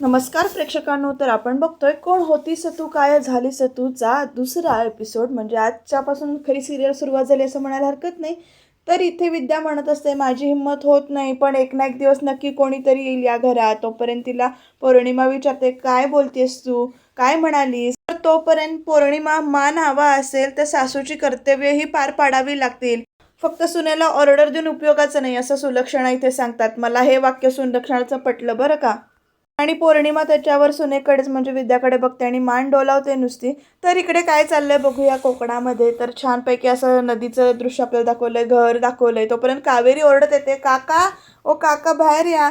नमस्कार प्रेक्षकांनो तर आपण बघतोय कोण होती सतू काय झाली सतूचा दुसरा एपिसोड म्हणजे आजच्यापासून खरी सिरियल सुरुवात झाली असं म्हणायला हरकत नाही. तर इथे विद्या म्हणत असते माझी हिंमत होत नाही पण एक ना एक दिवस नक्की कोणीतरी येईल या घरात. तोपर्यंत तिला पौर्णिमा विचारते काय बोलतेस तू? काय म्हणालीस? तर तोपर्यंत पौर्णिमा मान हवा असेल तर सासूची कर्तव्यही पार पाडावी लागतील. फक्त सुनेला ऑर्डर देऊन उपयोगाचं नाही असं सुलक्षणा इथे सांगतात. मला हे वाक्य सुलक्षणाचं पटलं बरं का? आणि पौर्णिमा त्याच्यावर सुनेकडेच म्हणजे विद्याकडे बघते आणि मान डोलावते नुसती. तर इकडे काय चाललंय बघूया कोकणामध्ये. तर छानपैकी असं नदीचं दृश्य आपल्याला दाखवलंय घर दाखवलंय. तोपर्यंत कावेरी ओरडत येते काका ओ काका बाहेर या.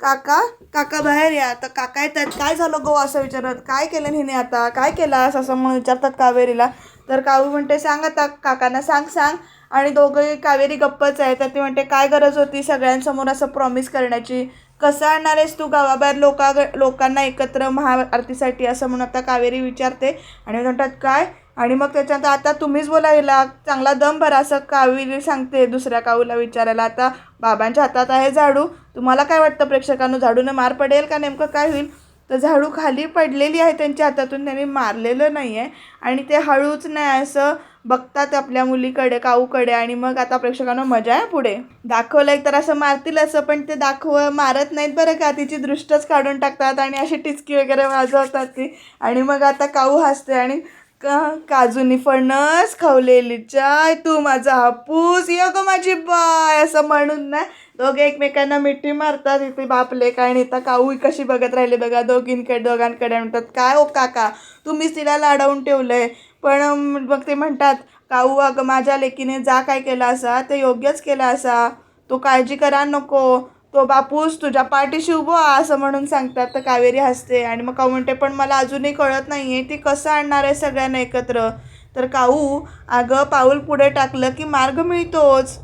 काका काका बाहेर या. तर काका येतात काय झालं गो? असं विचारत काय केलं हिने आता? काय केलास? असं म्हणून विचारतात कावेरीला. तर कावी म्हणते सांग आता काकांना सांग सांग. आणि दोघंही कावेरी गप्पच आहे तर ती म्हणते काय गरज होती सगळ्यांसमोर असं प्रॉमिस करण्याची? कसं आणणार आहेस तू गावाबाहेर लोका लोकांना एकत्र महाआरतीसाठी असं म्हणून आता कावेरी विचारते. आणि म्हणतात काय? आणि मग त्याच्यानंतर आता तुम्हीच बोलायला चांगला दम भरा असं कावेरी सांगते दुसऱ्या काऊला विचारायला. आता बाबांच्या हातात आहे झाडू तुम्हाला काय वाटतं प्रेक्षकांनो? झाडूनं मार पडेल का? नेमकं काय होईल? तर झाडू खाली पडलेली आहे त्यांच्या हातातून त्यांनी मारलेलं नाही आहे आणि ते हळूच नाही असं बघतात आपल्या मुलीकडे काऊकडे आणि मग आता प्रेक्षकांना मजा आहे पुढे. दाखवलंय तर असं मारतील असं पण ते दाखव मारत नाहीत बरं का. तिची दृष्टच काढून टाकतात आणि अशी टिचकी वगैरे वाजवतात ती. आणि मग आता काऊ हसते आणि का काजूनी फणस खावलेली चाय तू माझा हापूस ये ग माझी बाय असं म्हणून ना दोघे एकमेकांना मिठी मारतात. इथे बापले काय आणि इथं काऊ कशी बघत राहिले बघा दोघींकडे दोघांकडे म्हणतात काय ओ काका तुम्हीच तिला लाडवून आहे पण मग ते म्हणतात काऊ अगं माझ्या लेकीने जा काय केला असा? ते योग्यच केला असा. तो काळजी करा नको. तो बापूस तुझ्या पाठीशी उभो असं म्हणून सांगतात तर कावेरी हसते. आणि मग काऊ म्हणते पण मला अजूनही कळत नाही आहे ती कसं आणणार आहे सगळ्यांना एकत्र? तर काऊ अगं पाऊल पुढे टाकलं की मार्ग मिळतोच.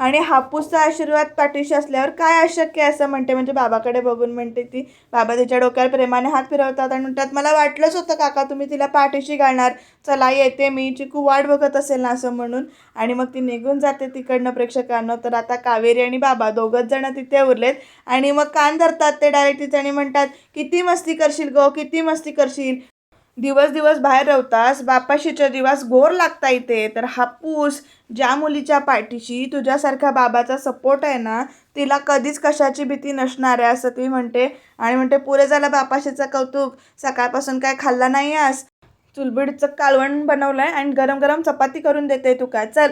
आणि हापूसचा आशीर्वाद पाठीशी असल्यावर काय अशक्य असं म्हणते? म्हणजे बाबाकडे बघून म्हणते ती बाबा तिच्या डोक्यावर प्रेमाने हात फिरवतात आणि म्हणतात मला वाटलंच होतं काका तुम्ही तिला पाठीशी घालणार. चला येते मी. चिकू वाट बघत असेल ना असं म्हणून. आणि मग ती निघून जाते तिकडनं प्रेक्षकांना. तर आता कावेरी आणि बाबा दोघंच जण तिथे उरलेत. आणि मग कान धरतात ते डायरेक्ट तिथे आणि म्हणतात किती मस्ती करशील गो? किती मस्ती करशील? दिवस दिवस बाहेर रवतास बापाशीच्या दिवस गोर लागता इथे. तर हापूस ज्या मुलीच्या पाठीशी तुझ्यासारख्या बाबाचा सपोर्ट आहे ना तिला कधीच कशाची भीती नसणार आहे असं ती म्हणते. आणि म्हणते पुरे झालं बापाशीचं कौतुक. सकाळपासून काय खाल्ला नाही आहेस? चुलबीडचं कालवण बनवलं आहे आणि गरम गरम चपाती करून देते तू काय चल.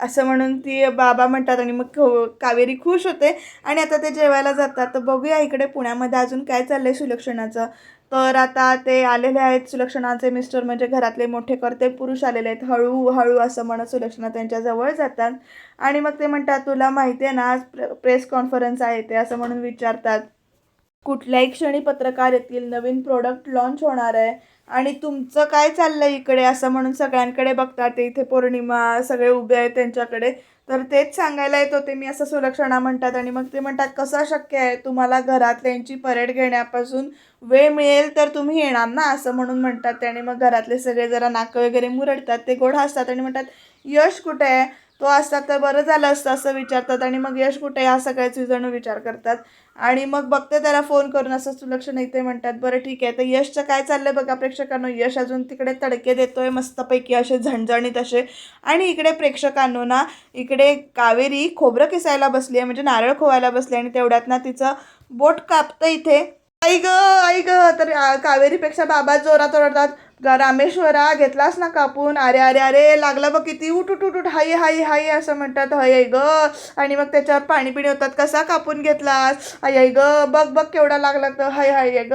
असं म्हणून ती बाबा म्हणतात आणि मग कावेरी खुश होते. आणि आता ते जेवायला जातात. तर बघूया इकडे पुण्यामध्ये अजून काय चाललं आहे सुलक्षणाचं. तर आता ते आलेले आहेत सुलक्षणाचे मिस्टर म्हणजे घरातले मोठे करते पुरुष आलेले आहेत. हळूहळू असं म्हणत सुलक्षणा त्यांच्याजवळ जातात. आणि मग ते म्हणतात तुला माहिती आहे ना आज प्र प्रेस कॉन्फरन्स आहे ते असं म्हणून विचारतात. कुठल्याही क्षणी पत्रकार येतील नवीन प्रोडक्ट लॉन्च होणार आहे. आणि तुमचं काय चाललंय इकडे? असं म्हणून सगळ्यांकडे बघतात ते इथे पौर्णिमा सगळे उभे आहेत त्यांच्याकडे. तर तेच सांगायला येत होते मी असं सुलक्षणा म्हणतात आणि मग ते म्हणतात कसं शक्य आहे? तुम्हाला घरातल्यांची परेड घेण्यापासून वेळ मिळेल तर तुम्ही येणार ना? असं म्हणून म्हणतात ते आणि मग घरातले सगळे जरा नाकं वगैरे मुरडतात ते गोड हसतात आणि म्हणतात यश कुठे आहे? तो असता तर बरं झालं असतं असं विचारतात आणि मग यश कुठे आहे? सगळ्याच जण विचार करतात. आणि मग बघते त्याला फोन करून असं नाही ते म्हणतात. बरं ठीक आहे तर यशचं काय चाललंय बघा प्रेक्षकांनो? यश अजून तिकडे तडके देतोय मस्तपैकी असे झणझणीत असे. आणि इकडे प्रेक्षकांनो ना इकडे कावेरी खोबरं किसायला बसली आहे म्हणजे नारळ खोवायला बसली आणि तेवढ्यात ना तिचं बोट कापतं इथे. आई ग आई ग तर कावेरीपेक्षा बाबा जोरात ओरडतात. ग रामेश्वरा घेतलास ना कापून? अरे अरे अरे लागला बघ किती. उठ उठ उठ उठ. हाय हाय हाय असं म्हणतात. हय ग. आणि मग त्याच्यावर पाणी पिणी होतात. कसा कापून घेतलास? आई आई ग. बघ बघ केवढा लागला तर हाय हाय ग.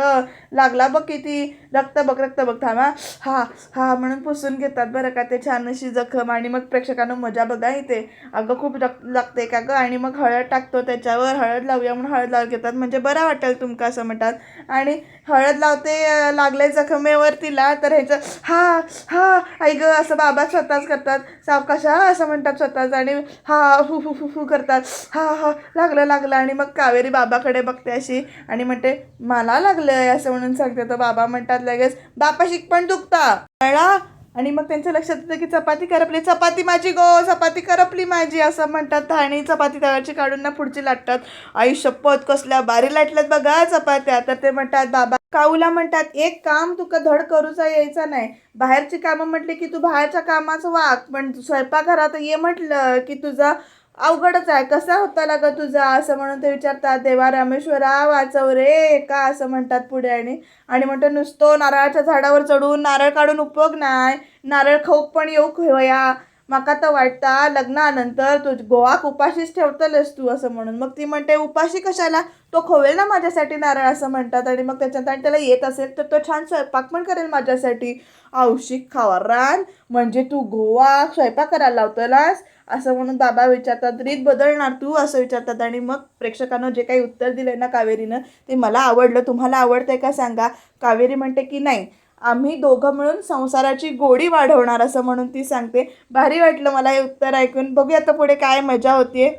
लागला बघ किती. रक्त बघ रक्त बघ. थांबा हा. हा म्हणून पुसून घेतात बरं का ते छान अशी जखम. आणि मग प्रेक्षकांना मजा बघा इथे. अगं खूप रक्त लागते का गं? आणि मग हळद टाकतो त्याच्यावर. हळद लावूया म्हणून हळद लावून घेतात. म्हणजे बरं वाटेल तुमका असं म्हणतात. आणि हळद लावते लागले जखमेवर तिला तर ह्याचं हा हा आई गं असं बाबा स्वतःच करतात. सावकाश हा असं म्हणतात स्वतःच आणि हा हु हु हु हु करतात. हा हा लागलं लागलं. आणि मग कावेरी बाबाकडे बघते अशी आणि म्हणते मला लागलं आहे असं म्हणून सांगते. तर बाबा म्हणतात लगेच बापाशी पण दुखता. कळा आणि मग त्यांच्या लक्षात येतं की चपाती करपली. चपाती माझी गो चपाती करपली माझी असं म्हणतात. आणि चपाती तव्याची काढून ना पुढची लाटतात. आई शपथ कसल्या बारी लाटल्यात बघा चपात्या. तर ते म्हणतात बाबा काऊला म्हणतात एक काम तुका धड करूचा यायचा नाही. बाहेरची कामं म्हटली की तू बाहेरच्या कामाचं वाग पण स्वयंपाकघरात ये म्हटलं की तुझा अवघडच आहे. कसा होता लाग तुझा? असं म्हणून ते विचारतात देवा रामेश्वरा वाचव रे का असं म्हणतात पुढे आणि आणि म्हणतो नुसतो नारळाच्या झाडावर चढून नारळ काढून उपयोग नाही. नारळ खाऊक पण येऊ होया. माका तर वाटता लग्नानंतर तू गोवाक उपाशीच ठेवतलेस तू असं म्हणून. मग ती म्हणते उपाशी कशाला? तो खोवेल ना माझ्यासाठी नारळ असं म्हणतात आणि मग त्याच्यात आणि त्याला येत असेल तर तो छान स्वयंपाक पण करेल माझ्यासाठी. औषिक खावरान म्हणजे तू गोवा स्वयंपाक करायला लावतलास? असं म्हणून बाबा विचारतात रीत बदलणार तू? असं विचारतात आणि मग प्रेक्षकांना जे काही उत्तर दिलं ना कावेरीनं ते मला आवडलं. तुम्हाला आवडतंय का सांगा. कावेरी म्हणते की नाही आम्ही दोघं मिळून संसाराची गोडी वाढवणार असं म्हणून ती सांगते. भारी वाटलं मला हे उत्तर ऐकून. बघूया आता पुढे काय मजा होतीये.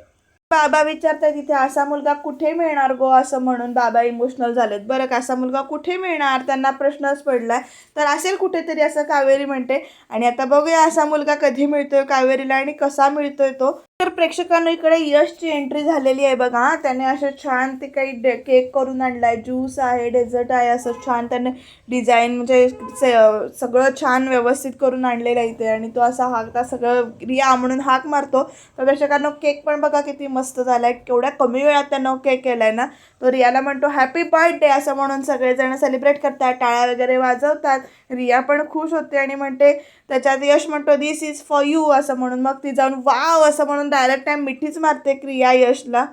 बाबा विचारतात तिथे असा मुलगा कुठे मिळणार गो? असं म्हणून बाबा इमोशनल झालेत. बरं का असा मुलगा कुठे मिळणार? त्यांना प्रश्नच पडलाय. तर असेल कुठेतरी असं कावेरी म्हणते. आणि आता बघूया असा मुलगा कधी मिळतोय कावेरीला आणि कसा मिळतोय तो. तर प्रेक्षकांना इकडे यशची एंट्री झालेली आहे बघा. त्याने असं छान ते काही डे केक करून आणलाय. ज्यूस आहे डेझर्ट आहे असं छान त्याने डिझाईन म्हणजे से- सगळं छान व्यवस्थित करून आणलेलं आहे इथे. आणि तो असा हाकता सगळं रिया म्हणून हाक मारतो. तर प्रेक्षकांना केक पण बघा किती मस्त झालाय. केवढ्या कमी वेळात त्यानं केक केलाय ना. तो रियाला म्हणतो हॅपी बर्थडे असं म्हणून सगळेजण सेलिब्रेट करतात. टाळ्या वगैरे वाजवतात. रिया पण खुश होते आणि म्हणते त्याच्यात यश म्हणतो दिस इज फॉर यू असं म्हणून. मग ती जाऊन वाव असं म्हणून डायरेक्ट टाइम मिठीच मारते क्रिया यशला.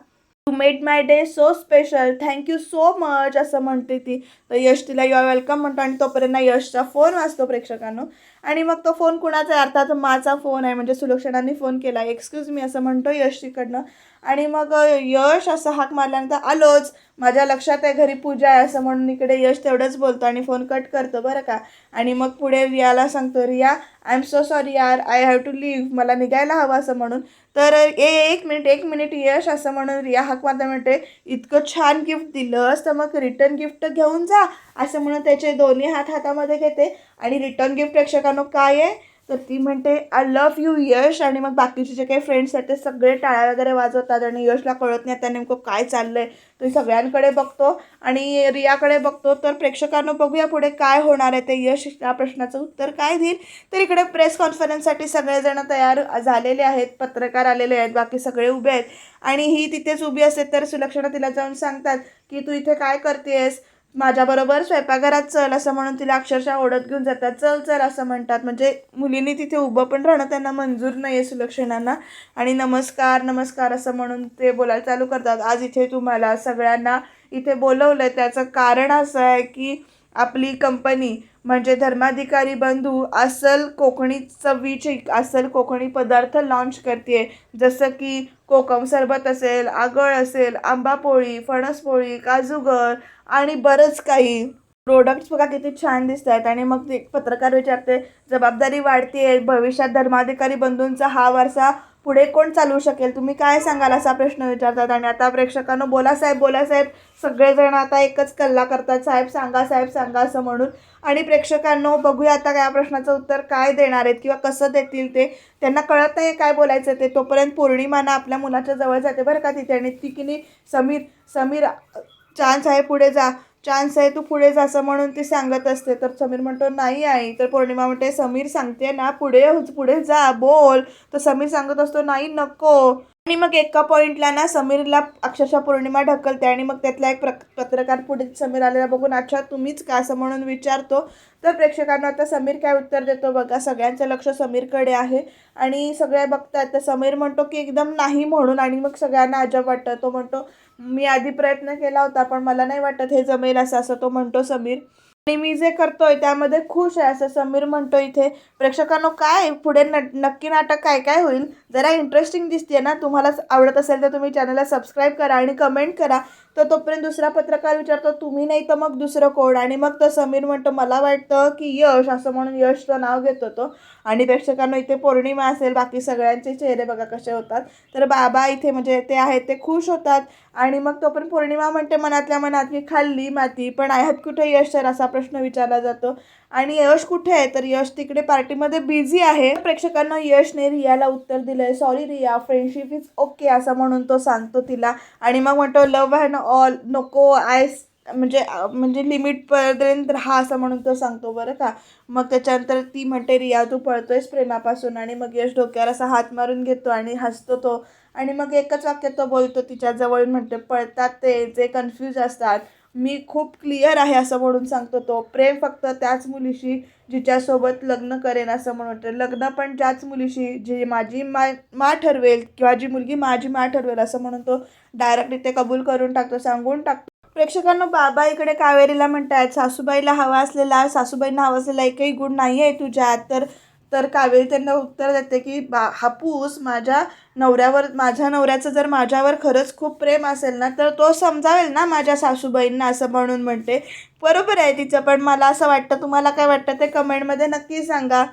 You made my day so special thank you so much असं म्हणते ती. तर यश तिला यू आर वेलकम म्हणतो आणि तोपर्यंत यशचा फोन वाचतो प्रेक्षकांनो. आणि मग तो फोन कुणाचा आहे? अर्थात माझा फोन आहे. म्हणजे सुलक्षणाने फोन केला. एक्सक्यूज मी असं म्हणतो यश तिकडनं. आणि मग यश असं हाक मारल्यानंतर आलोच माझ्या लक्षात आहे घरी पूजा आहे असं म्हणून इकडे यश तेवढंच बोलतो आणि फोन कट करतो बरं का? आणि मग पुढे रियाला सांगतो Riya I am so sorry यार आय हॅव टू लिव्ह मला निघायला हवं असं म्हणून. तर ए एक मिनिट एक मिनिट यश असं म्हणून रिया हाक मारता म्हणते इतकं छान गिफ्ट दिलंस तर मग रिटर्न गिफ्ट घेऊन जा असं म्हणून त्याचे दोन्ही हात हातामध्ये घेते. आणि रिटर्न गिफ्ट प्रेक्षकांनो काय आहे? तर ती म्हणते आय लव्ह यू यश. आणि मग बाकीचे जे काही फ्रेंड्स आहेत ते सगळे टाळ्या वगैरे वाजवतात आणि यशला कळत नाही आता नेमकं काय चाललं आहे तो सगळ्यांकडे बघतो आणि रियाकडे बघतो. तर प्रेक्षकांना बघूया पुढे काय होणार आहे ते यश. या प्रश्नाचं उत्तर काय देईल? तर इकडे प्रेस कॉन्फरन्ससाठी सगळेजण तयार झालेले आहेत पत्रकार आलेले आहेत बाकी सगळे उभे आहेत. आणि ही तिथेच उभी असते तर सुलक्षणा तिला जाऊन सांगतात की तू इथे काय करतेस? माझ्याबरोबर स्वयंपाकघरात चल असं म्हणून तिला अक्षरशः ओढत घेऊन जातात. चल चल असं म्हणतात. म्हणजे मुलींनी तिथे उभं पण राहणं त्यांना मंजूर नाही आहे सुलक्षणांना. आणि नमस्कार नमस्कार असं म्हणून ते बोलायला चालू करतात. आज इथे तुम्हाला सगळ्यांना इथे बोलवलं आहे त्याचं कारण असं आहे की आपली कंपनी म्हणजे धर्माधिकारी बंधू अस्सल कोकणी चवीचे अस्सल कोकणी पदार्थ लॉन्च करते जसं की कोकम सरबत असेल आगळ असेल आंबापोळी फणसपोळी काजूगर आणि बरंच काही. प्रोडक्ट्स बघा किती छान दिसत आहेत आणि मग ते पत्रकार विचारते जबाबदारी वाढते भविष्यात धर्माधिकारी बंधूंचा हा वारसा पुढे कोण चालवू शकेल? तुम्ही काय सांगाल असा प्रश्न विचारतात आणि आता प्रेक्षकांना बोला साहेब बोला साहेब. सगळेजण आता एकच कल्ला करतात. साहेब सांगा साहेब सांगा असं म्हणून. आणि प्रेक्षकांनो बघूया आता या प्रश्नाचं उत्तर काय देणार आहेत किंवा कसं देतील ते. त्यांना कळत नाही काय बोलायचं ते. तोपर्यंत पौर्णिमाना आपल्या मुलाच्या जवळ जाते बरं का तिथे. आणि ती की नाही समीर समीर चान्स आहे पुढे जा. चान्स आहे तू पुढे जा असं म्हणून ती सांगत असते. तर समीर म्हणतो नाही आई. तर पौर्णिमा म्हणते समीर सांगते ना पुढे पुढे जा बोल. तर समीर सांगत असतो नाही नको. आणि मग एका पॉईंटला ना समीरला अक्षरशः पौर्णिमा ढकलते आणि मग त्यातला एक प्र पत्रकार पुढे समीर आलेला बघून अच्छा तुम्हीच का असं म्हणून विचारतो? तर प्रेक्षकांना आता समीर काय उत्तर देतो बघा. सगळ्यांचं लक्ष समीरकडे आहे आणि सगळे बघतात तर समीर म्हणतो की एकदम नाही म्हणून आणि मग सगळ्यांना अजब वाटतं. तो म्हणतो मी आधी प्रयत्न केला होता पण मला नाही वाटत हे जमेल असं असं तो म्हणतो समीर. आणि मी जे करतोय त्यामध्ये खुश आहे असं समीर म्हणतो इथे. प्रेक्षकांनो काय? पुढे न नक्की नाटक काय काय होईल? जरा इंटरेस्टिंग दिसते ना? तुम्हाला आवडत असेल तर तुम्ही चॅनलला सबस्क्राईब करा आणि कमेंट करा. तर तोपर्यंत दुसरा पत्रकार विचारतो तुम्ही नाही तर मग दुसरं कोण? आणि मग तो समीर म्हणतो मला वाटतं की यश असं म्हणून यशचं नाव घेतो तो. आणि प्रेक्षकांना इथे पौर्णिमा असेल बाकी सगळ्यांचे चेहरे बघा कसे होतात. तर बाबा इथे म्हणजे ते आहेत ते खुश होतात. आणि मग तोपर्यंत पौर्णिमा म्हणते मनातल्या मनात की खाल्ली माती पण आहेत कुठे यश? तर असा प्रश्न विचारला जातो. आणि यश कुठे आहे? तर यश तिकडे पार्टीमध्ये बिझी आहे. प्रेक्षकांना यशने रियाला उत्तर दिलंय. Sorry Riya friendship is okay असं म्हणून तो सांगतो तिला. आणि मग म्हणतो लव्ह अँड ऑल नको आय म्हणजे म्हणजे लिमिट पर्यंत राहा असं म्हणून तो सांगतो बरं का. मग त्याच्यानंतर ती म्हणते रिया तू पळतोयस प्रेमापासून. आणि मग यश डोक्यावर असा हात मारून घेतो आणि हसतो तो. आणि मग एकच वाक्य तो बोलतो तिच्याजवळ म्हणते पळतात ते जे कन्फ्यूज असतात. मी खूप क्लिअर आहे असं म्हणून सांगतो तो. प्रेम फक्त त्याच मुलीशी जिच्यासोबत लग्न करेन असं म्हणतो लग्न पण त्याच मुलीशी जी माझी मा मा ठरवेल किंवा जी मुलगी माझी मा ठरवेल असं म्हणून तो डायरेक्ट इथे कबूल करून टाकतो सांगून टाकतो. प्रेक्षकांना बाबा इकडे कावेरीला म्हणतायत सासूबाईला हवा असलेला सासूबाईंना हवा असलेला एकही गुण नाही आहे तुझ्यात तर तर कावेरी त्यांना उत्तर देते की बा हापूस माझ्या नवऱ्यावर माझ्या नवऱ्याचं जर माझ्यावर खरंच खूप प्रेम असेल ना तर तो समजावेल ना माझ्या सासूबाईंना असं म्हणून म्हणते. बरोबर आहे तिचं पण मला असं वाटतं तुम्हाला काय वाटतं ते कमेंटमध्ये नक्की सांगा.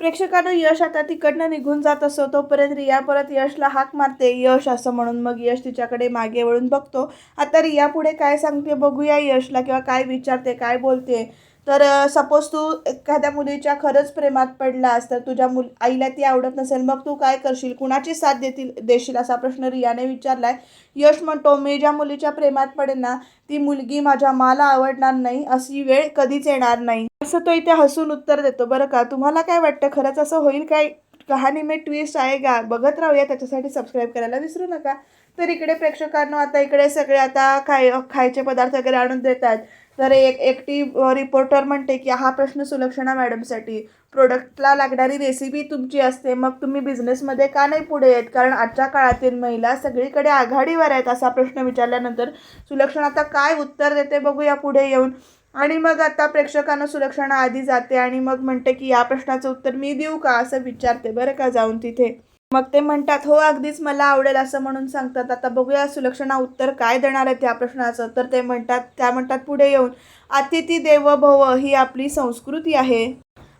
प्रेक्षकानं यश आता तिकडनं निघून जात असतो तोपर्यंत रिया परत यशला हाक मारते यश असं म्हणून मग यश तिच्याकडे मागे वळून बघतो. आता रिया पुढे काय सांगते बघूया यशला किंवा काय विचारते काय बोलते. तर सपोज तू एखाद्या मुलीच्या खरंच प्रेमात पडलास तर तुझ्या मुल आईला ती आवडत नसेल मग तू काय करशील? कुणाची साथ देतील देशील? असा प्रश्न रियाने विचारलाय. यश म्हणतो मी ज्या मुलीच्या प्रेमात पडेल ना ती मुलगी माझ्या मला आवडणार नाही अशी वेळ कधीच येणार नाही. असं तो इथे हसून उत्तर देतो. बरं का? तुम्हाला काय वाटतं? खरंच असं होईल काय? कहाणी मे ट्विस्ट आहे का? बघत राहूया त्याच्यासाठी सबस्क्राईब करायला विसरू नका. तर इकडे प्रेक्षकांना आता इकडे सगळे आता खाय खायचे पदार्थ वगैरे आणून देतात. तर एक एकटी रिपोर्टर म्हणते की हा प्रश्न सुलक्षणा मॅडमसाठी. प्रोडक्टला लागणारी रेसिपी तुमची असते. मग तुम्ही बिझनेसमध्ये का नाही पुढे येत? कारण आजच्या काळातील महिला सगळीकडे आघाडीवर आहेत असा प्रश्न विचारल्यानंतर सुलक्षणा आता काय उत्तर देते बघूया पुढे येऊन. आणि मग आता प्रेक्षकांना सुलक्षणा आधी जाते आणि मग म्हणते की या प्रश्नाचं उत्तर मी देऊ का? असं विचारते. बरं का जाऊन तिथे. मग ते म्हणतात हो अगदीच मला आवडेल असं म्हणून सांगतात. आता बघूया सुलक्षणा उत्तर काय देणार आहे त्या प्रश्नाचं. तर ते म्हणतात त्या म्हणतात पुढे येऊन अतिथी देव भव ही आपली संस्कृती आहे.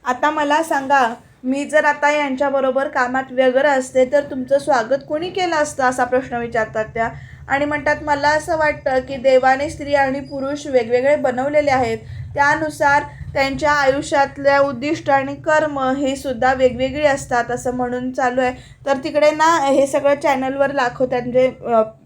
आता मला सांगा मी जर आता यांच्याबरोबर कामात व्यग्र असते तर तुमचं स्वागत कोणी केलं असतं? असा प्रश्न विचारतात त्या. आणि म्हणतात मला असं वाटतं की देवाने स्त्री आणि पुरुष वेगवेगळे बनवलेले आहेत. त्यानुसार त्यांच्या आयुष्यातल्या उद्दिष्ट आणि कर्म हे सुद्धा वेगवेगळी असतात असं म्हणून चालू आहे. तर तिकडे ना हे सगळं चॅनलवर दाखवतात म्हणजे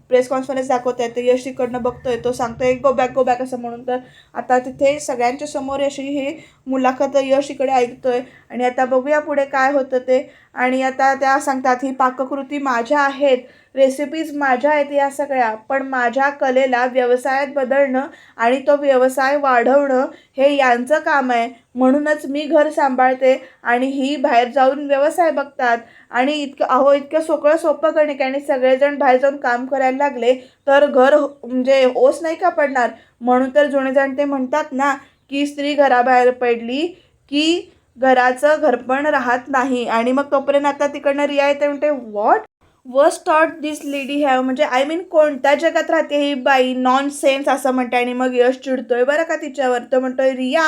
प्रेस कॉन्फरन्स दाखवत आहेत ते यश तिकडनं बघतोय तो सांगतोय गो बॅक गो बॅक असं म्हणून. तर आता तिथे सगळ्यांच्या समोर अशी ही मुलाखत यश इकडे ऐकतोय. आणि आता बघूया पुढे काय होतं ते. आणि आता त्या सांगतात ही पाककृती माझ्या आहेत. रेसिपीज माझ्या आहेत या सगळ्या पण माझ्या कलेला व्यवसायात बदलणं आणि तो व्यवसाय वाढवणं हे यांचं काम आहे. म्हणूनच मी घर सांभाळते आणि ही बाहेर जाऊन व्यवसाय बघतात. आणि इतकं अहो इतकं सोकळं सोपं करणे की आणि सगळेजण बाहेर जाऊन काम करायला लागले तर घर हो- म्हणजे ओस नाही का पडणार? म्हणून तर जुने जण ते म्हणतात ना की स्त्री घराबाहेर पडली की घराचं घरपण राहत नाही. आणि मग तोपर्यंत आता तिकडनं रिया येते म्हणते what worst thought this lady have म्हणजे आय मीन कोणत्या जगात राहते ही बाई? नॉन सेन्स असं म्हणते आणि मग यश चिडतोय बरं का तिच्यावर. तो म्हणतोय रिया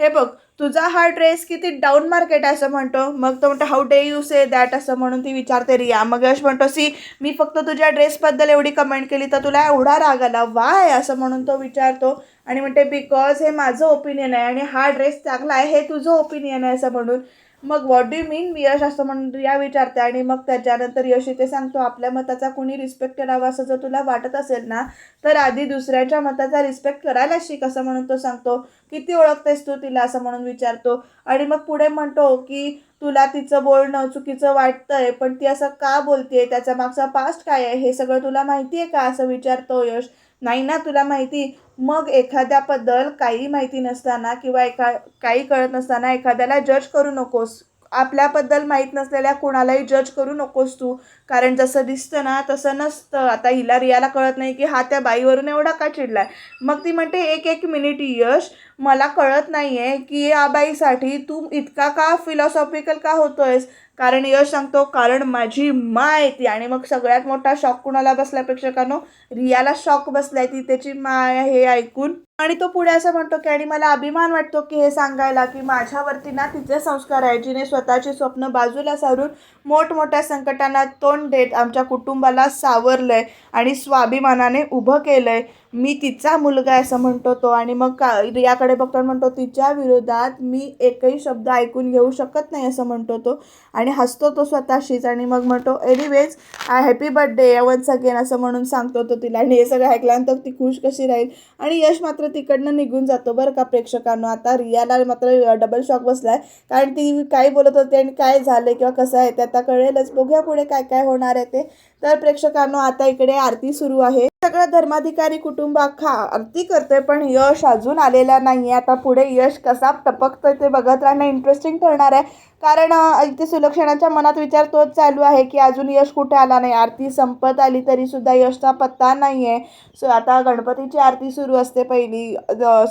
हे बघ तुझा हा ड्रेस किती डाऊन मार्केट आहे असं म्हणतो. मग तो म्हणतो how dare you say that असं म्हणून ती विचारते रिया. मग यश म्हणतो सी मी फक्त तुझ्या ड्रेसबद्दल एवढी कमेंट केली तर तुला एवढा राग आला. वाय असं म्हणून तो विचारतो आणि म्हणते बिकॉज हे माझं ओपिनियन आहे आणि हा ड्रेस चांगला आहे हे तुझं ओपिनियन आहे असं म्हणून. मग व्हॉट डू मीन यश असं म्हणून रिया विचारते आणि मग त्याच्यानंतर यश इथे सांगतो आपल्या मताचा कुणी रिस्पेक्ट करावा असं जर तुला वाटत असेल ना तर आधी दुसऱ्याच्या मताचा रिस्पेक्ट करायला शिक असं म्हणून तो सांगतो. किती ओळखतेस तू तिला? असं म्हणून विचारतो. आणि मग पुढे म्हणतो की तुला तिचं बोलणं चुकीचं वाटतंय पण ती असं का बोलतेय? त्याचा मागचा पास्ट काय आहे? हे सगळं तुला माहिती आहे का? असं विचारतो यश. नाही ना तुला माहिती? मग एखाद्याबद्दल काही माहिती नसताना किंवा एका काही कळत नसताना एखाद्याला जज करू नकोस. आपल्याबद्दल माहीत नसलेल्या कोणालाही जज करू नकोस तू. कारण जसं दिसतं ना तसं नसतं. आता हिला रियाला कळत नाही की हा त्या बाईवरून एवढा का चिडलाय? मग ती म्हणते एक एक मिनिट यश. मला कळत नाही आहे की या बाईसाठी तू इतका का फिलॉसॉफिकल का होतोयस? कारण यश सांगतो कारण माझी माय ती. आणि मग सगळ्यात मोठा शॉक कुणाला बसला प्रेक्षकांनो? रियाला शॉक बसलाय ती त्याची माय हे ऐकून. आणि तो पुढे असं म्हणतो की आणि मला अभिमान वाटतो की हे सांगायला की माझ्यावरती ना तिचे संस्कार आहे जिने स्वतःची स्वप्न बाजूला सारून मोठमोठ्या संकटांना तोंड देत आमच्या कुटुंबाला सावरलंय आणि स्वाभिमानाने उभं केलंय. मी तिचा मुलगा आहे असं म्हणतो तो आणि मग का रियाकडे बघतो म्हणतो तिच्या विरोधात मी एकही शब्द ऐकून घेऊ शकत नाही असं म्हणतो तो. आणि हसतो तो स्वतःशीच आणि मग म्हणतो anyways I happy birthday once again असं म्हणून सांगतो तो तिला. आणि हे सगळं ऐकल्यानंतर ती खुश कशी राहील? आणि यश मात्र तिकडनं निघून जातो बरं का प्रेक्षकांना. आता रियाला मात्र डबल शॉक बसला आहे कारण ती काय बोलत होते आणि काय झालं किंवा कसं आहे ते आता कळेलच. बघूया पुढे काय काय होणार आहे ते. तर प्रेक्षकांनो आता इकडे आरती सुरू आहे. सगळं धर्माधिकारी कुटुंब अख्खा आरती करतोय पण यश अजून आलेला नाही आहे आता पुढे यश कसा टपकतोय ते बघत राहणं इंटरेस्टिंग ठरणार आहे. कारण इथे सुलक्षणाच्या मनात विचार तोच चालू आहे की अजून यश कुठे आला नाही? आरती संपत आली तरी सुद्धा यशचा पत्ता नाही आहे सो आता गणपतीची आरती सुरू असते पहिली.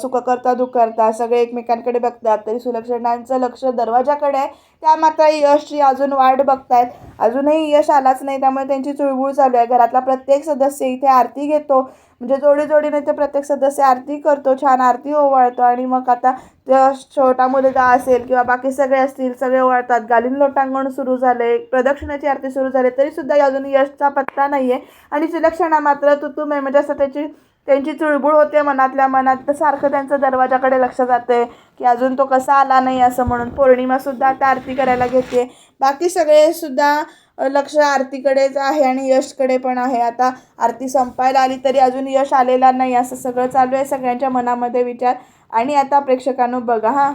सुखकर्ता दुखकर्ता सगळे एकमेकांकडे बघतात. तरी सुलक्षणांचं लक्ष दरवाजाकडे आहे. त्या मात्र यशची अजून वाट बघतायत. अजूनही यश आलाच नाही त्यामुळे त्यांची चुळबुळ चालू आहे. घरातला प्रत्येक सदस्य इथे आरती घेतो. म्हणजे जोडी जोडीने ते प्रत्येक सदस्य आरती करतो छान आरती ओवाळतो आणि मग आता छोटा मुलगा असेल किंवा बाकी सगळे असतील सगळे ओवाळतात. गालीन लोटांगण सुरू झाले प्रदक्षिणाची आरती सुरू झाली तरीसुद्धा अजून यशचा पत्ता नाही आहे आणि सुलक्षणा मात्र तुतू मे म्हणजे असं त्याची त्यांची चुळबुळ होते मनातल्या मनात. तर सारखं त्यांचं दरवाजाकडे लक्ष जाते की अजून तो कसा आला नाही असं म्हणून. पौर्णिमासुद्धा आता आरती करायला घेते. बाकी सगळेसुद्धा लक्ष आरतीकडेच आहे आणि यशकडे पण आहे. आता आरती संपायला आली तरी अजून यश आलेला नाही असं सगळं चालू आहे. सगळ्यांच्या मनामध्ये विचार आणि आता प्रेक्षकांनो बघा हां.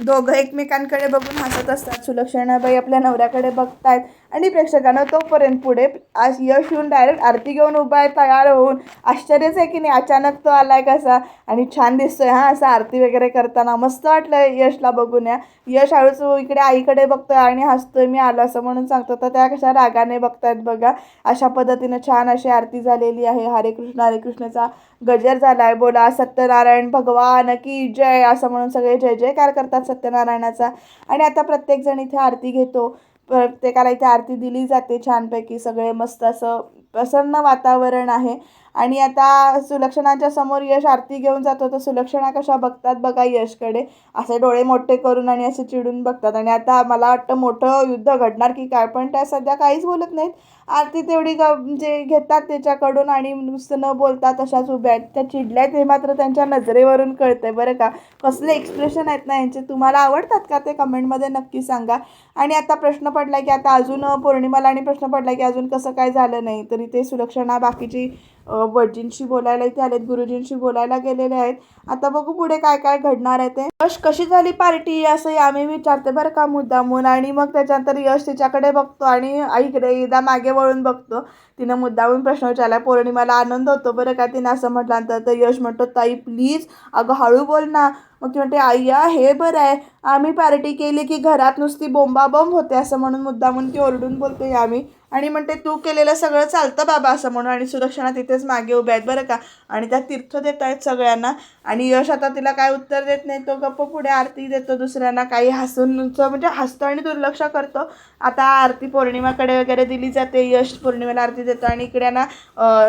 दोघं एकमेकांकडे बघून हसत असतात. सुलक्षणाबाई आपल्या नवऱ्याकडे बघतायत. आणि प्रेक्षकांना तोपर्यंत पुढे आज यश येऊन डायरेक्ट आरती घेऊन उभा आहे तयार होऊन. आश्चर्यच आहे की नाही अचानक तो आला आहे कसा? आणि छान दिसतोय हां असं आरती वगैरे करताना मस्त वाटलं यशला बघून. या यश हळूच इकडे आईकडे बघतोय आणि हसतोय मी आलो असं म्हणून सांगतो. तर त्या कशा रागाने बघतायत बघा. अशा पद्धतीनं छान अशी आरती झालेली आहे. हरे कृष्ण हरे कृष्णचा गजर झाला आहे बोला सत्यनारायण भगवान की जय असं म्हणून सगळे जय जयकार करतात सत्यनारायणाचा. आणि आता प्रत्येकजण इथे आरती घेतो. प्रत्येकाला इथे आरती दिली जाते छानपैकी. सगळे मस्त असं प्रसन्न वातावरण आहे. आणि आता सुलक्षणाच्या समोर यश आरती घेऊन जातो. तर सुलक्षणा कशा बघतात बघा यशकडे. असे डोळे मोठे करून आणि असे चिडून बघतात. आणि आता मला वाटतं मोठं युद्ध घडणार की काय? पण त्या सध्या काहीच बोलत नाहीत. आरती तेवढी ग म्हणजे घेतात त्याच्याकडून आणि नुसतं न बोलता तशाच उभ्या आहेत. त्या चिडल्या आहेत हे मात्र त्यांच्या नजरेवरून कळतंय बरं का. कसले एक्सप्रेशन आहेत ना यांचे? तुम्हाला आवडतात का ते कमेंटमध्ये नक्की सांगा. आणि आता प्रश्न पडला की आता अजून पौर्णिमाला आणि प्रश्न पडला की अजून कसं काय झालं नाही? तरी ते सुलक्षणा बाकीची भटजींशी बोलायला इथे आलेत गुरुजींशी बोलायला गेलेले आहेत. आता बघू पुढे काय काय घडणार आहे ते. यश कशी झाली पार्टी? असं आम्ही विचारते बरं का मुद्दामून. आणि मग त्याच्यानंतर यश तिच्याकडे बघतो आणि आईकडे एकदा मागे वळून बघतो. तिनं मुद्दामून प्रश्न विचारला पौर्णिमाला आनंद होतो बरं का? तिनं असं म्हटल्यानंतर तर यश म्हणतो ताई प्लीज अगं हळू बोल ना. मग ती म्हणते आय्या हे बरं आहे. आम्ही पार्टी केली की घरात नुसती बोंबाबोंब होते असं म्हणून मुद्दामून ती ओरडून बोलते आम्ही आणि म्हणते तू केलेलं सगळं चालतं बाबा असं म्हणून आणि सुरक्षणा तिथेच मागे उभ्या आहेत बरं का. आणि त्या तीर्थ देत आहेत सगळ्यांना. आणि यश आता तिला काय उत्तर देत नाही तो गप्प पुढे आरती देतो दुसऱ्यांना. काही हसूनचं म्हणजे हसतो आणि दुर्लक्ष करतो. आता आरती पौर्णिमाकडे वगैरे दिली जाते. यश पौर्णिमेला आरती देतो. आणि इकडे ना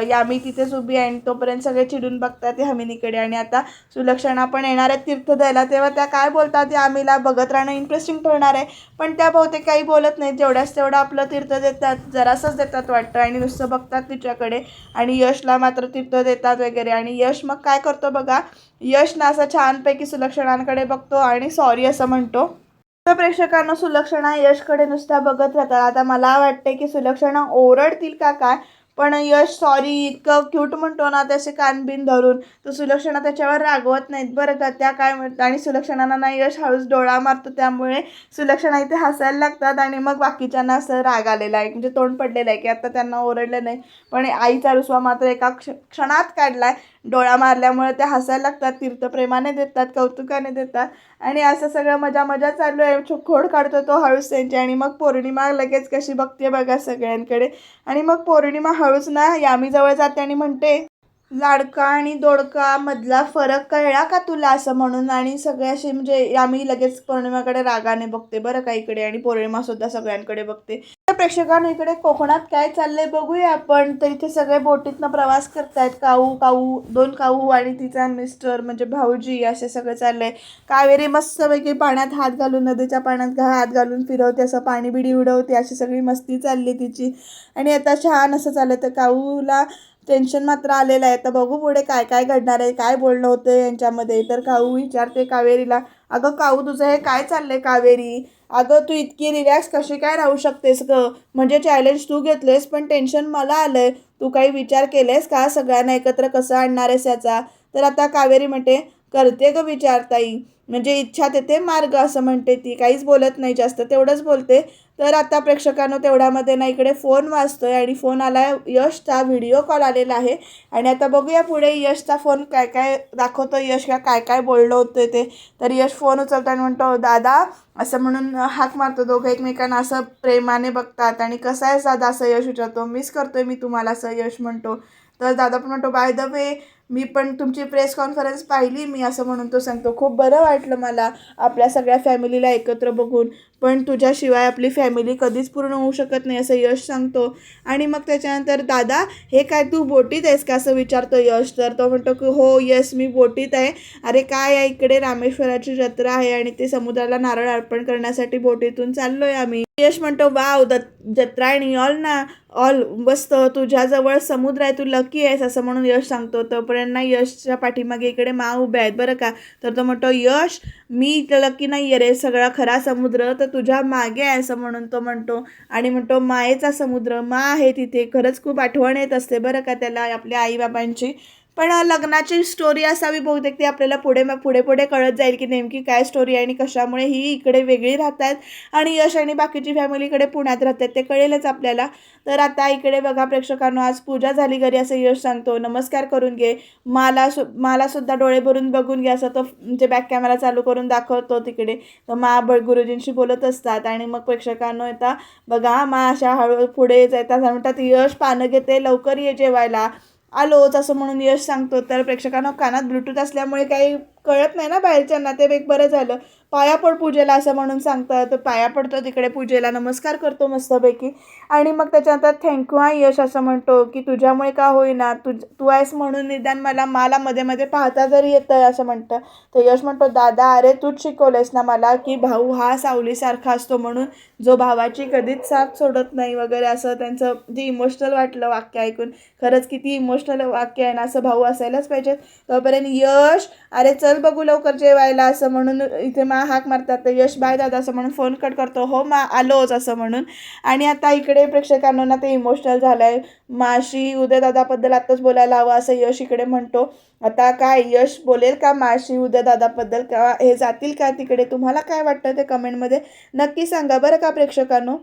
यामी तिथेच उभी आहे आणि तोपर्यंत सगळे चिडून बघतात हमिनीकडे. आणि आता सुलक्षणा पण येणार आहेत तीर्थ द्यायला. तेव्हा त्या काय बोलतात यामीला बघत राहणं इंटरेस्टिंग ठरणार आहे. पण त्या बहुतेक काही बोलत नाहीत. जेवढ्याच तेवढं आपलं तीर्थ देतात. जरासंच देतात वाटतं आणि नुसतं बघतात तिच्याकडे. आणि यशला मात्र तिथं देतात वगैरे. आणि यश मग काय करतो बघा? यश ना असं छानपैकी सुलक्षणांकडे बघतो आणि सॉरी असं म्हणतो. तर प्रेक्षकांना सुलक्षणा यशकडे नुसत्या बघत राहतात. आता मला वाटते की सुलक्षणा ओरडतील का काय? पण यश सॉरी इतकं क्यूट म्हणतो ना त्याचे कानबिन धरून. तर सुलक्षणा त्याच्यावर रागवत नाहीत बरं का. त्या काय म्हणतात आणि सुलक्षणांना ना यश हळूच डोळा मारतो. त्यामुळे सुलक्षणा इथे हसायला लागतात आणि मग बाकीच्यांना असं राग आलेला आहे. म्हणजे तोंड पडलेलं आहे की आता त्यांना ओरडलं नाही. पण आईचा रुसवा मात्र एका क्ष क्षणात काढलाय. डोळा मारल्यामुळे ते हसायला लागतात तीर्थप्रेमाने देतात कौतुकाने देतात. आणि असं सगळं मजा मजा चालू आहे. छो- खोड काढतो तो हळूच त्यांची. आणि मग पौर्णिमा लगेच कशी बघते बघा सगळ्यांकडे. आणि मग पौर्णिमा हळू हळूच ना यामीजवळ जाते आणि म्हणते लाडका आणि दोडका मधला फरक कळला का तुला? असं म्हणून आणि सगळे असे म्हणजे यामी लगेच पौर्णिमाकडे रागाने बघते बरं का इकडे आणि पौर्णिमा सुद्धा सगळ्यांकडे बघते. प्रेक्षकांना इकडे कोकणात काय चाललंय बघूया आपण. तर इथे सगळे बोटीतनं प्रवास करतायत. काऊ काऊ दोन काऊ आणि तिचा मिस्टर म्हणजे भाऊजी असे सगळं चाललंय. कावेरी मस्तपैकी पाण्यात हात घालून नदीच्या पाण्यात हात घालून फिरवते. असं पाणी बिडी उडवते. अशी सगळी मस्ती चालली तिची. आणि आता छान असं चाललं तर काऊला टेन्शन मात्र आलेलं आहे. तर बघू पुढे काय काय घडणार आहे काय बोलणं होतं यांच्यामध्ये. तर काऊ विचारते कावेरीला अगं काऊ तुझं हे काय चाललंय कावेरी? अगं तू इतकी रिलॅक्स कशी काय राहू शकतेस ग? म्हणजे चॅलेंज तू घेतलेस पण टेन्शन मला आलंय. तू काही विचार केलेस का? सगळ्यांना एकत्र कसं आणणार आहेस याचा? तर आता कावेरी म्हणते करते ग विचारताई म्हणजे इच्छा तेथे मार्ग असं म्हणते ती. काहीच बोलत नाही जास्त तेवढंच बोलते. तर आता प्रेक्षकांनो तेवढ्यामध्ये ना इकडे फोन वाजतोय आणि फोन आला आहे यशचा व्हिडिओ कॉल आलेला आहे. आणि आता बघूया पुढे यशचा फोन काय काय दाखवतो यश का काय काय बोललं होतं ते. तर यश फोन उचलतो आणि म्हणतो दादा असं म्हणून हाक मारतो दोघं एकमेकांना असं प्रेमाने बघतात. आणि कसं आहे दादा असं यश विचारतो मिस करतोय मी तुम्हाला असं यश म्हणतो. तर दादा पण म्हणतो बाय द वे मी पण तुमची प्रेस कॉन्फरन्स पाहिली मी असं म्हणून तो सांगतो. खूप बरं वाटलं मला आपल्या सगळ्या फॅमिलीला एकत्र बघून. पण तुझ्याशिवाय आपली फॅमिली कधीच पूर्ण होऊ शकत नाही असं यश सांगतो. आणि मग त्याच्यानंतर दादा हे काय तू बोटीत आहेस का? असं विचारतो यश. तर तो म्हणतो की हो यस मी बोटीत आहे. अरे काय आहे? इकडे रामेश्वराची जत्रा आहे आणि ते समुद्राला नारळ अर्पण करण्यासाठी बोटीतून चाललो आहे आम्ही. यश म्हणतो वाव दत् जत्रा ऑल ना ऑल मस्त तुझ्याजवळ समुद्र आहे तू लकी आहेस असं म्हणून यश सांगतो. तोपर्यंत ना यशच्या पाठीमागे इकडे मा उभ्या आहेत बरं का. तर तो म्हणतो यश मी इथं लकी नाही आहे रे सगळा खरा समुद्र तर तुझ्या मागे आहे असं म्हणून तो म्हणतो. आणि म्हणतो मायेचा समुद्र मा आहे तिथे खरंच खूप आठवण येत असते बरं का त्याला आपल्या आईबाबांची. पण लग्नाची स्टोरी असावी बहुतेक ती आपल्याला पुढे मग पुढे पुढे कळत जाईल की नेमकी काय स्टोरी आहे आणि कशामुळे ही इकडे वेगळी राहत आहेत आणि यश आणि बाकीची फॅमिलीकडे पुण्यात राहतात ते कळेलच आपल्याला. तर आता इकडे बघा प्रेक्षकांनो आज पूजा झाली घरी असं यश सांगतो. नमस्कार करून घे. मला सु मला सुद्धा डोळे भरून बघून घे असं तो म्हणजे बॅक कॅमेरा चालू करून दाखवतो तिकडे. तर मा ब गुरुजींशी बोलत असतात आणि मग प्रेक्षकांनो येता बघा मा अशा हळू पुढे येतात म्हणतात यश पानं घेते लवकर ये जेवायला. आलोच असं म्हणून यश सांगतो. तर प्रेक्षकांना कानात ब्लूटूथ असल्यामुळे काही कळत नाही ना बाहेरच्यांना. ते एक बरं झालं. पाया पड पूजेला असं म्हणून सांगतात. तर पाया पडतो तिकडे पूजेला नमस्कार करतो मस्तपैकी. आणि मग त्याच्यानंतर थँक्यू हा यश असं म्हणतो की तुझ्यामुळे का होईना तुझ तू आहेस म्हणून निदान मला मला मध्ये मध्ये पाहता जरी येतं आहे असं म्हणतं. तर यश म्हणतो दादा अरे तूच शिकवलंयस ना मला की भाऊ हा सावलीसारखा असतो म्हणून जो भावाची कधीच साथ सोडत नाही वगैरे असं त्यांचं जे इमोशनल वाटलं वाक्य ऐकून. खरंच किती इमोशनल वाक्य आहे ना असं भाऊ असायलाच पाहिजेत. तोपर्यंत यश अरे चल बघू लवकर जेवायला असं म्हणून इथे मा हाक मारतात तर यश बाय दादा असं म्हणून फोन कट करतो. हो मा आलोच असं म्हणून. आणि आता इकडे प्रेक्षकांना ना ते इमोशनल झालं आहे माशी उदयदादाबद्दल आत्ताच बोलायला हवं असं यश इकडे म्हणतो. आता काय यश बोलेल का माशी उदयदादाबद्दल? का हे जातील का तिकडे? तुम्हाला काय वाटतं ते कमेंटमध्ये नक्की सांगा बरं का प्रेक्षकांनो?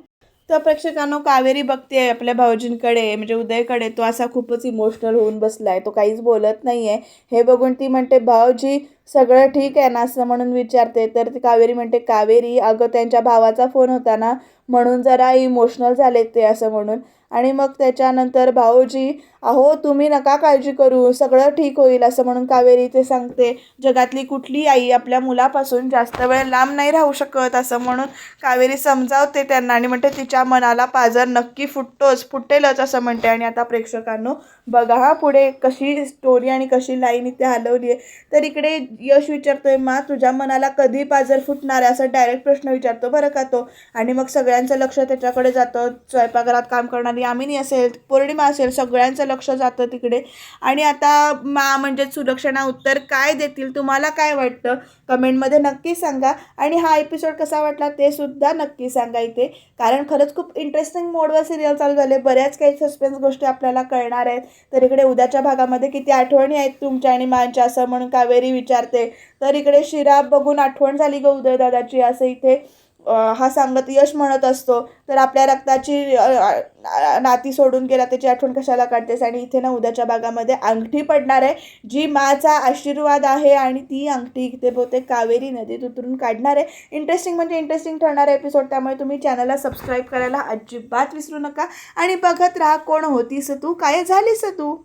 तर प्रेक्षकांनो कावेरी बघते आपल्या भाऊजींकडे म्हणजे उदयकडे. तो असा खूपच इमोशनल होऊन बसला आहे तो काहीच बोलत नाही आहे हे बघून ती म्हणते भाऊजी सगळं ठीक आहे ना असं म्हणून विचारते. तर ती कावेरी म्हणते कावेरी अगं त्यांच्या भावाचा फोन होता ना म्हणून जरा इमोशनल झाले ते असं म्हणून. आणि मग त्याच्यानंतर भाऊजी अहो तुम्ही नका काळजी करू सगळं ठीक होईल असं म्हणून कावेरी ते सांगते. जगातली कुठली आई आपल्या मुलापासून जास्त वेळ लांब नाही राहू शकत असं म्हणून कावेरी समजावते त्यांना आणि म्हणते तिच्या मनाला पाजर नक्की फुटतोच फुटेलच असं म्हणते. आणि आता प्रेक्षकांनो बघा हा पुढे कशी स्टोरी आणि कशी लाईन इथे हलवली आहे. तर इकडे यश विचारतोय मा तुझ्या मनाला कधी पाजर फुटणार आहे? असं डायरेक्ट प्रश्न विचारतो बरं का तो. आणि मग सगळ्यांचं लक्ष त्याच्याकडे जातं. स्वयंपाकघरात काम करणारी आमिनी असेल पौर्णिमा असेल सगळ्यांचं लक्ष जातं तिकडे. आणि आता मा म्हणजे सुरक्षणा उत्तर काय देतील तुम्हाला काय वाटतं? कमेंटमध्ये नक्की सांगा. आणि हा एपिसोड कसा वाटला ते सुद्धा नक्की सांगा इथे. कारण खरंच खूप इंटरेस्टिंग मोडवर सिरियल चालू झाले. बऱ्याच काही सस्पेन्स गोष्टी आपल्याला कळणार आहेत. तर इकडे उद्याच्या भागामध्ये किती आठवणी आहेत तुमच्या आणि मांच्या असं म्हणून कावेरी विचार विचारते तर इकडे शिरा बघून आठवण झाली ग उदयदादाची. असं इथे हा सांगत यश म्हणत असतो. तर आपल्या रक्ताची नाती सोडून गेला त्याची आठवण कशाला काढतेस? आणि इथे ना उद्याच्या भागामध्ये अंगठी पडणार आहे जी माचा आशीर्वाद आहे आणि ती अंगठी इथे बहुतेक कावेरी नदीत उतरून काढणार आहे. इंटरेस्टिंग म्हणजे इंटरेस्टिंग ठरणार आहे एपिसोड त्यामुळे तुम्ही चॅनलला सबस्क्राईब करायला अजिबात विसरू नका. आणि बघत राहा कोण होतीस तू? काय झालीस तू?